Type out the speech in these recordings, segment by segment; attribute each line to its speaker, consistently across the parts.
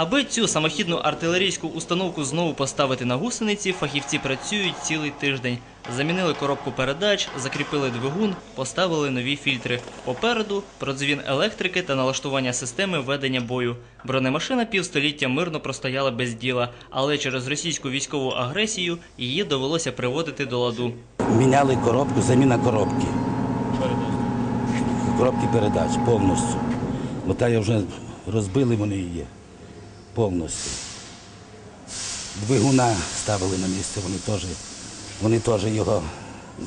Speaker 1: Аби цю самохідну артилерійську установку знову поставити на гусениці, фахівці працюють цілий тиждень. Замінили коробку передач, закріпили двигун, поставили нові фільтри. Попереду продзвін електрики та налаштування системи ведення бою. Бронемашина півстоліття мирно простояла без діла, але через російську військову агресію її довелося приводити до ладу.
Speaker 2: Міняли коробку, заміна коробки. Коробки передач повністю. Бо та я вже розбили вони її повністю. Двигуна ставили на місце, вони теж, вони теж його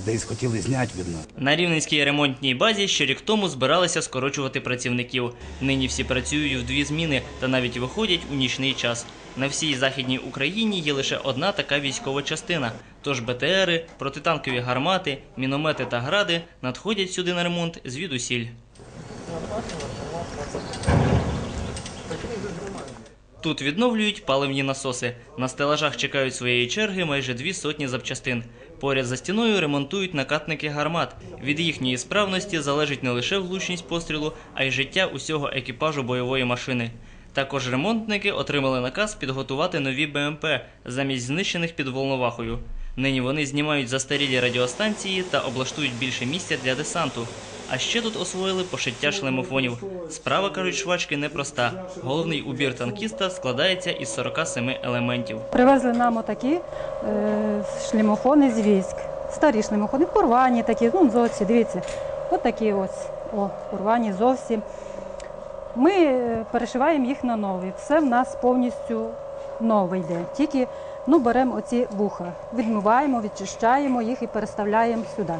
Speaker 2: десь хотіли зняти від нас.
Speaker 1: На рівненській ремонтній базі ще рік тому збиралися скорочувати працівників. Нині всі працюють в дві зміни та навіть виходять у нічний час. На всій західній Україні є лише одна така військова частина. Тож БТРи, протитанкові гармати, міномети та гради надходять сюди на ремонт звідусіль. Тут відновлюють паливні насоси. На стелажах чекають своєї черги майже дві сотні запчастин. Поряд за стіною ремонтують накатники гармат. Від їхньої справності залежить не лише влучність пострілу, а й життя усього екіпажу бойової машини. Також ремонтники отримали наказ підготувати нові БМП замість знищених під Волновахою. Нині вони знімають застарілі радіостанції та облаштують більше місця для десанту. А ще тут освоїли пошиття шлемофонів. Справа, кажуть швачки, непроста. Головний убір танкіста складається із 47 елементів.
Speaker 3: Привезли нам отакі е, шлемофони з військ. Старі шлемофони, порвані такі, ну зовсім, дивіться, от такі ось, о, порвані зовсім. Ми е, перешиваємо їх на нові. Все в нас повністю нове йде. Тільки ну, беремо оці вуха, відмиваємо, відчищаємо їх і переставляємо сюди.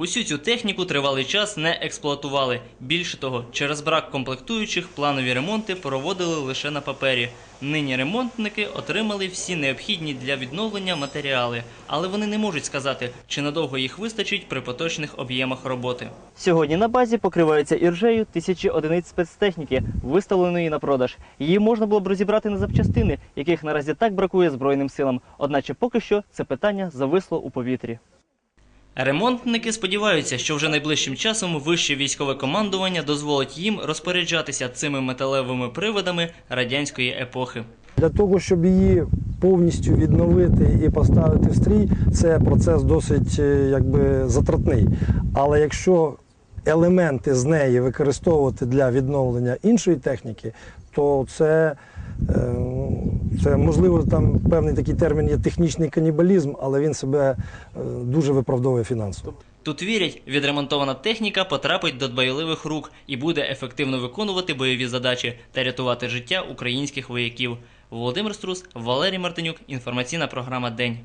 Speaker 1: Усю цю техніку тривалий час не експлуатували. Більше того, через брак комплектуючих планові ремонти проводили лише на папері. Нині ремонтники отримали всі необхідні для відновлення матеріали, але вони не можуть сказати, чи надовго їх вистачить при поточних об'ємах роботи. Сьогодні на базі покриваються іржею тисячі одиниць спецтехніки, виставленої на продаж. Її можна було б розібрати на запчастини, яких наразі так бракує збройним силам. Одначе поки що це питання зависло у повітрі. Ремонтники сподіваються, що вже найближчим часом вище військове командування дозволить їм розпоряджатися цими металевими приводами радянської епохи.
Speaker 4: Для того, щоб її повністю відновити і поставити в стрій, це процес досить е, якби, затратний. Але якщо елементи з неї використовувати для відновлення іншої техніки, то це, е, це можливо там певний такий термін є технічний канібалізм, але він себе е, дуже виправдовує фінансово.
Speaker 1: Тут вірять, відремонтована техніка потрапить до дбайливих рук і буде ефективно виконувати бойові задачі та рятувати життя українських вояків. Володимир Струс, Валерій Мартинюк. Інформаційна програма День.